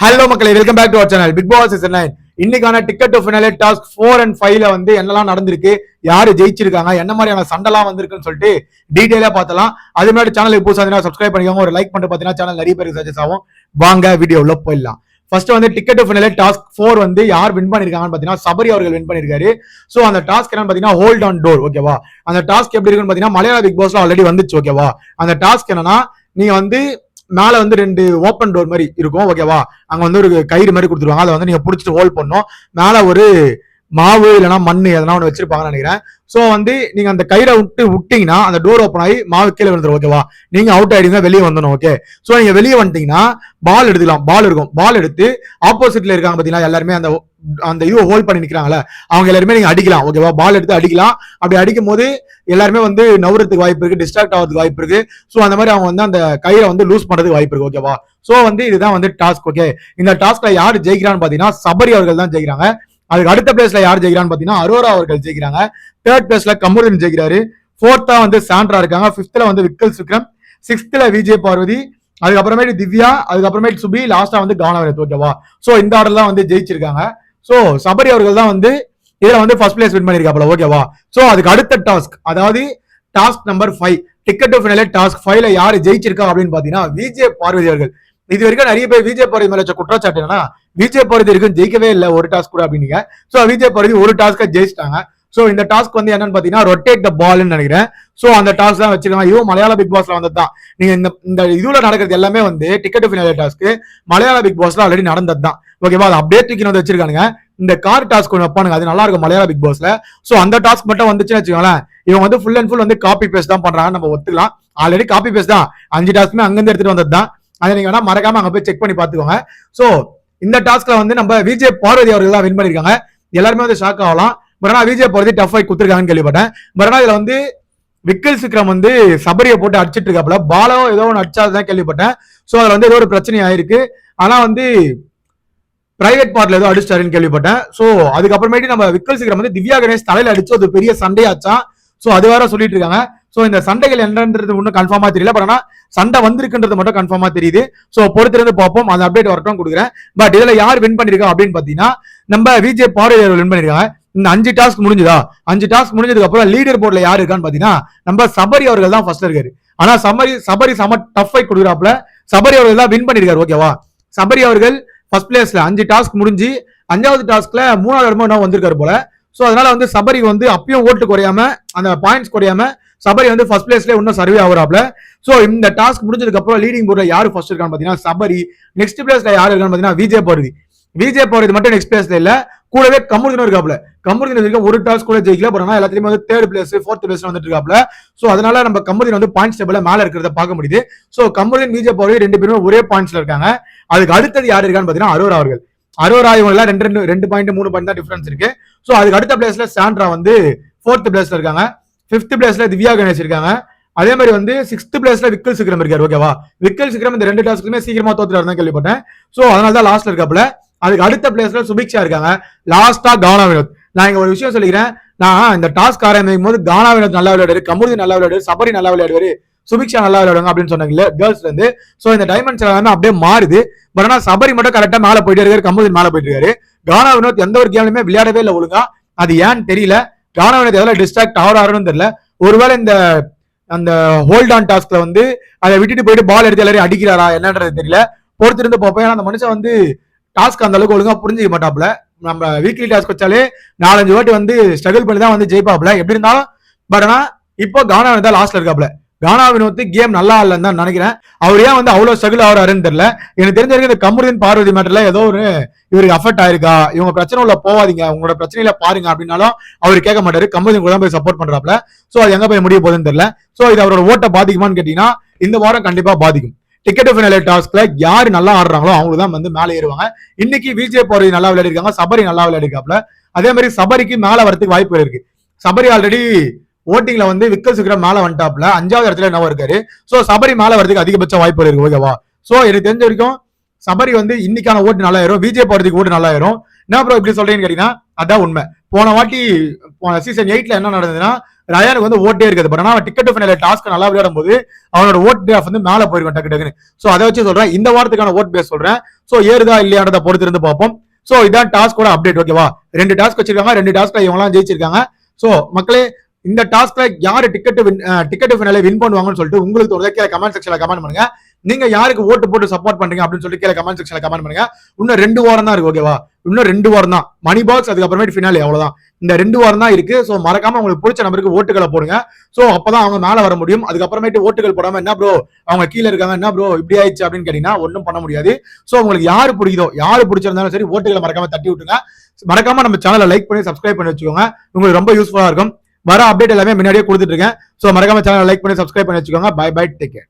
Hello மக்களே welcome back to our channel Bigg Boss season nine இன்னைக்கான ticket to finale task four and ஃபைவ்ல வந்து என்னெல்லாம் நடந்திருக்கு யாரு ஜெயிச்சிருக்காங்க என்ன மாதிரியான சண்டைலாம் வந்திருக்குன்னு சொல்லிட்டு டீட்டெயிலாக பார்த்தலாம் அது முன்னாடி சேனலுக்கு புதுசாக சப்ஸ்கிரைப் பண்ணிக்கோங்க. ஒரு லைக் பண்ணிட்டு பார்த்தீங்கன்னா சேனல் நிறைய பேருக்கு சஜஸ் ஆகும். வாங்க வீடியோவில் போயிடலாம். ஃபர்ஸ்ட் வந்து ticket to finale task four வந்து யார் வின் பண்ணிருக்காங்கன்னு பார்த்தீங்கன்னா சபரி அவர்கள் வின் பண்ணிருக்காரு. ஸோ அந்த டாஸ்க் என்னன்னு பார்த்தீங்கன்னா ஹோல்ட் ஆன் டோர் ஓகேவா அந்த டாஸ்க் எப்படி இருக்குன்னு பார்த்தீங்கன்னா மலையாள பிக் பாஸ்ல ஆல்ரெடி வந்துச்சு ஓகேவா அந்த டாஸ்க் என்னன்னா நீங்க வந்து மேல வந்து ரெண்டு ஓப்பன் டோர் மாதிரி இருக்கும் ஓகேவா அங்க வந்து ஒரு கயிறு மாதிரி கொடுத்துருவாங்க. அதை வந்து நீங்க பிடிச்சிட்டு ஹோல்ட் பண்ணும் மேல ஒரு மாவு இல்லைன்னா மண் எதனா ஒன்று வச்சிருப்பாங்கன்னு நினைக்கிறேன். ஸோ வந்து நீங்கள் அந்த கயிறை விட்டு விட்டீங்கன்னா அந்த டோர் ஓப்பன் ஆகி மாவு கீழே விழுந்துரும் ஓகேவா நீங்கள் அவுட் ஆகிடுங்க வெளியே வந்துடும் ஓகே ஸோ நீங்கள் வெளியே வந்துட்டீங்கன்னா பால் எடுத்துக்கலாம். பால் இருக்கும். பால் எடுத்து ஆப்போசிட்டில் இருக்காங்க பார்த்தீங்கன்னா எல்லாருமே அந்த அந்த யூ ஹோல்ட் பண்ணி நிற்கிறாங்களே அவங்க எல்லாருமே நீங்க அடிக்கலாம் ஓகேவா பால் எடுத்து அடிக்கலாம். அப்படி அடிக்கும் போது எல்லாருமே வந்து நவுறதுக்கு வாய்ப்பு இருக்கு டிஸ்ட்ராக்ட் ஆகிறதுக்கு வாய்ப்பு இருக்கு. ஸோ அந்த மாதிரி அவங்க வந்து அந்த கயிறை வந்து லூஸ் பண்றதுக்கு வாய்ப்பு இருக்கு ஓகேவா ஸோ வந்து இதுதான் வந்து டாஸ்க் ஓகே இந்த டாஸ்க்ல யார் ஜெயிக்கிறான்னு பாத்தீங்கன்னா சபரி அவர்கள் தான் ஜெயிக்கிறாங்க. அதுக்கு அடுத்த பிளேஸ்ல யார் ஜெயிக்கிறான்னு பாத்தீங்கன்னா அரோரா அவர்கள் ஜெயிக்கிறாங்க. தேர்ட் பிளேஸ்ல கமருதன் ஜெயிக்கிறாரு. ஃபோர்த்தா வந்து சாண்ட்ரா இருக்காங்க. பிப்த்ல வந்து விக்கல் சுக்ரம். சிக்ஸ்த்ல விஜய் பார்வதி. அதுக்கப்புறமேட்டு திவ்யா அதுக்கப்புறமேட்டு சுபி லாஸ்டா வந்து கவனவரத் ஓகேவா சோ இந்த ஆர்டர் தான் வந்து ஜெயிச்சிருக்காங்க. சோ சபரி அவர்கள் தான் வந்து இதுல வந்து ஃபர்ஸ்ட் பிளேஸ் வின் பண்ணிருக்காப்ல ஓகேவா சோ அதுக்கு அடுத்த டாஸ்க் அதாவது task number five ticket to finale task ஃபைவ்ல யார் ஜெயிச்சிருக்கா அப்படின்னு பாத்தீங்கன்னா விஜய் பார்வதி அவர்கள். இது வரைக்கும் நிறைய பேர் விஜய் பார்வதி மேல குற்றச்சாட்டு என்னன்னா விஜய் பருதி வரைக்கும் ஜெயிக்கவே இல்லை ஒரு டாஸ்க் கூட அப்படின்னீங்க. ஸோ விஜய் பருதி ஒரு டாஸ்க்கை ஜெயிச்சிட்டாங்க. ஸோ இந்த டாஸ்க் வந்து என்னன்னு பார்த்தீங்கன்னா ரொட்டேட் த பால்னு நினைக்கிறேன். ஸோ அந்த டாஸ்க் தான் வச்சிருக்காங்க. இவன் மலையாள பிக் பாஸ்ல வந்தது தான் நீங்க இந்த இந்த இதுல நடக்கிறது எல்லாமே வந்து ticket finale task Malayala Bigg பாஸ்ல ஆல்ரெடி நடந்தது தான் ஓகேவா அதை அப்படியே தூக்கி வந்து வச்சிருக்கானுங்க. இந்த கார் டாஸ்க் ஒன்று வைப்பானுங்க. அது நல்லா இருக்கும் மலையாள பிக் பாஸ்ல ஸோ அந்த டாஸ்க் மட்டும் வந்துச்சுன்னு வச்சுக்கோங்களேன். இவங்க வந்து ஃபுல் அண்ட் ஃபுல் வந்து காப்பி பேஸ்ட் தான் பண்றாங்க நம்ம ஒத்துக்கலாம். ஆல்ரெடி காப்பி பேஸ்ட் தான். அஞ்சு டாஸ்க்குமே அங்கேருந்து எடுத்துட்டு வந்தது தான் அதை நீங்க வேணா மறக்காம அங்க போய் செக் பண்ணி பாத்துக்கோங்க ஸோ இந்த டாஸ்க்ல வந்து நம்ம விஜய் பார்வதி அவர்கள் தான் வின் பண்ணிருக்காங்க. எல்லாருமே வந்து ஷாக் ஆகலாம். பட் ஆனால் விஜய் பார்வதி டஃப் ஆகி கொடுத்துருக்காங்கன்னு கேள்விப்பட்டேன். பட் ஆனால் இதுல வந்து விக்கல் சிக்ரம் வந்து சபரியை போட்டு அடிச்சிட்டு இருக்காப்புல. பாலோ ஏதோ ஒன்று அடிச்சாதான் கேள்விப்பட்டேன். ஸோ அதுல வந்து ஏதோ ஒரு பிரச்சனை ஆயிருக்கு. ஆனா வந்து பிரைவேட் பார்ட்ல ஏதோ அடிச்சிட்டாருன்னு கேள்விப்பட்டேன். ஸோ அதுக்கப்புறமேட்டு நம்ம விக்கல் சிக்ரம் வந்து திவ்யா கணேஷ் தலையில அடிச்சு அது பெரிய சண்டையாச்சான் ஸோ அது வேற சொல்லிட்டு இருக்காங்க. ஸோ இந்த சண்டைகள் என்னன்றது ஒன்றும் கன்ஃபார்மாக தெரியல. பட் ஆனால் சண்டை வந்திருக்குன்றது மட்டும் கன்ஃபார்மாக தெரியுது. ஸோ பொறுத்திருந்து பார்ப்போம். அந்த அப்டேட் வரட்டும் கொடுக்குறேன். பட் இதில் யார் வின் பண்ணியிருக்கா அப்படின்னு பார்த்தீங்கன்னா நம்ம விஜய் பார்வை வின் பண்ணியிருக்காங்க இந்த அஞ்சு டாஸ்க் முடிஞ்சுதா? அஞ்சு டாஸ்க் முடிஞ்சதுக்கு அப்புறம் லீடர் போர்டில் யார் இருக்கான்னு பார்த்தீங்கன்னா நம்ம சபரி அவர்கள் தான் ஃபர்ஸ்ட் இருக்காரு. ஆனால் சபரி சபரி சம டஃப் ஃபைட் கொடுக்குறாப்புல. சபரி அவர்கள் தான் வின் பண்ணியிருக்காரு ஓகேவா சபரி அவர்கள் ஃபர்ஸ்ட் பிளேஸ்ல அஞ்சு டாஸ்க் முடிஞ்சு அஞ்சாவது டாஸ்க்ல மூணாவது இடமும் என்ன வந்திருக்காரு போல. ஸோ அதனால வந்து சபரி வந்து அப்பயும் ஓட்டு குறையாம அந்த பாயிண்ட்ஸ் குறையாம சபரி வந்து ஃபர்ஸ்ட் பிளேஸ்ல இன்னும் சர்வே ஆகுறாப்ல. ஸோ இந்த டாஸ்க் முடிஞ்சதுக்கு அப்புறம் லீடிங் போர்ட்ல யாரு ஃபர்ஸ்ட் இருக்கான்னு பாத்தீங்கன்னா சபரி. நெக்ஸ்ட் பிளேஸ்ல யாரு இருக்கான்னு பாத்தீங்கன்னா விஜய் பார்வதி. விஜய் பார்வதி மட்டும் நெக்ஸ்ட் பிளேஸ்ல இல்ல. கூடவே கமுருதனும் இருக்காப்ல. கமுருதன் வரைக்கும் ஒரு டாஸ்க் கூட ஜெயிக்கல. பட் ஆனா எல்லாத்துலயுமே வந்து தேர்ட் பிளேஸ் ஃபோர்த் பிளேஸ் வந்துட்டு இருக்காப்ல. ஸோ அதனால நம்ம கமுருதன் வந்து பாயிண்ட்ஸ் டேபிள் மேல இருக்கிறத பார்க்க முடியுது. ஸோ கமுருதன் விஜய் பார்வதி ரெண்டு பேருமே ஒரே பாயிண்ட்ஸ்ல இருக்காங்க. அதுக்கு அடுத்தது யாரு இருக்கான்னு பாத்தீங்கன்னா அரோரா அவர்கள். அரோரா இவங்க எல்லாம் ரெண்டு ரெண்டு ரெண்டு பாயிண்ட் மூணு பாயிண்ட் தான் டிஃபரன்ஸ் இருக்கு. ஸோ அதுக்கு அடுத்த பிளேஸ்ல சாண்ட்ரா வந்து ஃபோர்த் பிளேஸ்ல இருக்காங்க. ஃபிஃப்த் பிளேஸ்ல திவ்யா கணேஷ் இருக்காங்க. அதே மாதிரி வந்து சிக்ஸ்த் பிளேஸ்ல விக்கல் சிக்ரம் இருக்காரு. ஓகேவா விக்கல் சிக்ரம் இந்த ரெண்டு டாஸ்க்குமே சீக்கிரமா தோத்துறாரு தான் கேள்விப்பட்டேன். சோ அதனால தான் லாஸ்ட்ல இருக்காப்புல. அதுக்கு அடுத்த பிளேஸ்ல சுபிக்ஷா இருக்காங்க. லாஸ்டா கானா வினோத். நான் இங்க ஒரு விஷயம் சொல்லிக்கிறேன். நான் இந்த டாஸ்க் ஆரம்பிக்கும் போது கானா வினோத் நல்லா விளையாடுவாரு கமுருதி நல்லா விளையாடுவாரு சபரி நல்லா விளையாடுவாரு சுபிக்ஷா நல்லா விளையாடுவாங்க அப்படின்னு சொன்னாங்கல்ல கேர்ள்ஸ்ல இருந்து. சோ இந்த டைமண்ட்ஸ் எல்லாமே அப்படியே மாறுது. பட் ஆனா சபரி மட்டும் கரெக்டா மேல போயிட்டு இருக்காரு கமுருதி மேல போயிட்டு இருக்காரு. கானா வினோத் எந்த ஒரு கேம்லயுமே விளையாடவே இல்லை ஒழுங்கா. அது ஏன்னு தெரியல. கானா வினோத் எவ்வளவு டிஸ்ட்ராக்ட் ஆகிறாருன்னு தெரியல. ஒருவேளை இந்த அந்த ஹோல்ட் ஆன் டாஸ்க்ல வந்து அதை விட்டுட்டு போயிட்டு பால் எடுத்து எல்லாரையும் அடிக்கிறாரா என்னன்றது தெரியல. பொறுத்திருந்து பார்ப்போம். ஏன்னா அந்த மனுஷன் வந்து டாஸ்க் அந்த அளவுக்கு ஒழுங்கா புரிஞ்சுக்க மாட்டாப்ல நம்ம வீக்லி டாஸ்க் வச்சாலே நாலஞ்சு வாட்டி வந்து ஸ்ட்ரகிள் பண்ணி தான் வந்து ஜெயிப்பாப்ல எப்படி இருந்தாலும் பட் ஆனா இப்போ கானா தான் லாஸ்ட்ல இருக்காப்ல கானா வினோத் கேம் நல்லா இல்லைன்னு தான் நினைக்கிறேன். அவர் ஏன் வந்து அவ்வளோ ஸ்ட்ரகிள் ஆகிறாருன்னு தெரியல. எனக்கு தெரிஞ்ச வரைக்கும் இந்த கமருதீன் பார்வதி மேட்டர்ல ஏதோ ஒரு இவருக்கு அஃபெக்ட் ஆயிருக்கா? இவங்க பிரச்சனை உள்ள போவாதீங்க உங்களோட பிரச்சனையில பாருங்க அப்படின்னாலும் அவர் கேட்க மாட்டாரு. கமருதீன் கூட தான் போய் சப்போர்ட் பண்றாப்ல ஸோ அது எங்க போய் முடிய போகுதுன்னு தெரியல. ஸோ இது அவரோட ஓட்டை பாதிக்குமான்னு கேட்டீங்கன்னா இந்த வாரம் கண்டிப்பா பாதிக்கும். டிக்கெட் ஃபினாலே டாஸ்க்ல யார் நல்லா ஆடுறாங்களோ அவங்களுக்கு தான் வந்து மேலே ஏறுவாங்க. இன்னைக்கு விஜய் பார்வதி நல்லா விளையாடிருக்காங்க. சபரி நல்லா விளையாடிருக்காப்ல அதே மாதிரி சபரிக்கு மேலே வரதுக்கு வாய்ப்பு இருக்கு. சபரி ஆல்ரெடி ஓட்டிங்ல வந்து விக்கல் சிக்ரம் மேல வந்துட்டாப்ல அஞ்சாவது இடத்துல என்ன இருக்காரு. சோ சபரி மேல வரதுக்கு அதிகபட்ச வாய்ப்பு இருக்கு ஓகேவா சோ எனக்கு தெரிஞ்ச வரைக்கும் சபரி வந்து இன்னைக்கான ஓட்டு நல்லாயிரும். விஜய் போறதுக்கு ஓட்டு நல்லாயிரும். என்ன ப்ரோ இப்படி சொல்றீங்கன்னு கேட்டீங்கன்னா அதான் உண்மை. போன வாட்டி போன சீசன் எயிட்ல என்ன நடந்ததுன்னா ரயானுக்கு வந்து ஓட்டே இருக்காது. பட் ஆனா டிக்கெட் ஃபைனல் டாஸ்க் நல்லா விளையாடும் போது அவனோட ஓட் கிராஃப் வந்து மேல போயிருக்கும் டக்கு டக்குன்னு. சோ அதை வச்சு சொல்றேன். இந்த வாரத்துக்கான ஓட் பேஸ் சொல்றேன். சோ ஏறுதா இல்லையான்றதை பொறுத்து இருந்து பார்ப்போம். சோ இதான் டாஸ்கோட அப்டேட் ஓகேவா ரெண்டு டாஸ்க் வச்சிருக்காங்க. ரெண்டு டாஸ்க்ல இவங்கலாம் ஜெயிச்சிருக்காங்க. சோ மக்களே இந்த டாஸ்க்ல யாரு ticket win ticket finale win பண்ணுவாங்கன்னு சொல்லிட்டு உங்களுக்கு ஒரு கீழே கமெண்ட் செக்ஷன்ல கமெண்ட் பண்ணுங்க. நீங்க யாருக்கு ஓட்டு போட்டு சப்போர்ட் பண்றீங்க அப்படின்னு சொல்லிட்டு கீழே கமெண்ட் செக்ஷன்ல கமெண்ட் பண்ணுங்க. இன்னும் ரெண்டு வாரம் தான் இருக்கு ஓகேவா இன்னும் ரெண்டு வாரம் தான். மணி பாக்ஸ் அதுக்கப்புறமேட்டு ஃபினாலே அவ்வளவுதான். இந்த ரெண்டு வாரம் தான் இருக்கு. ஸோ மறக்காம உங்களுக்கு பிடிச்ச நம்பருக்கு ஓட்டுகளை போடுங்க. ஸோ அப்பதான் அவங்க மேல வர முடியும். அதுக்கப்புறமேட்டு ஓட்டுகள் போடாம என்ன ப்ரோ அவங்க கீழே இருக்காங்க என்ன ப்ரோ இப்படி ஆயிடுச்சு அப்படின்னு கேட்டீங்கன்னா ஒன்றும் பண்ண முடியாது. ஸோ உங்களுக்கு யாரு பிடிக்குதோ யாரு பிடிச்சிருந்தாலும் சரி ஓட்டுகளை மறக்காம தட்டி விட்டுங்க மறக்காம நம்ம சேனலை லைக் பண்ணி சப்ஸ்கிரைப் பண்ணி வச்சுக்கோங்க. உங்களுக்கு ரொம்ப யூஸ்ஃபுல்லா இருக்கும். வர அப்டேட் எல்லாமே முன்னாடியே கொடுத்துட்டு இருக்கேன். சோ மறக்காம சேனல் லைக் பண்ணி சப்ஸ்கிரைப் பண்ணி வச்சுக்கோங்க. By bye take care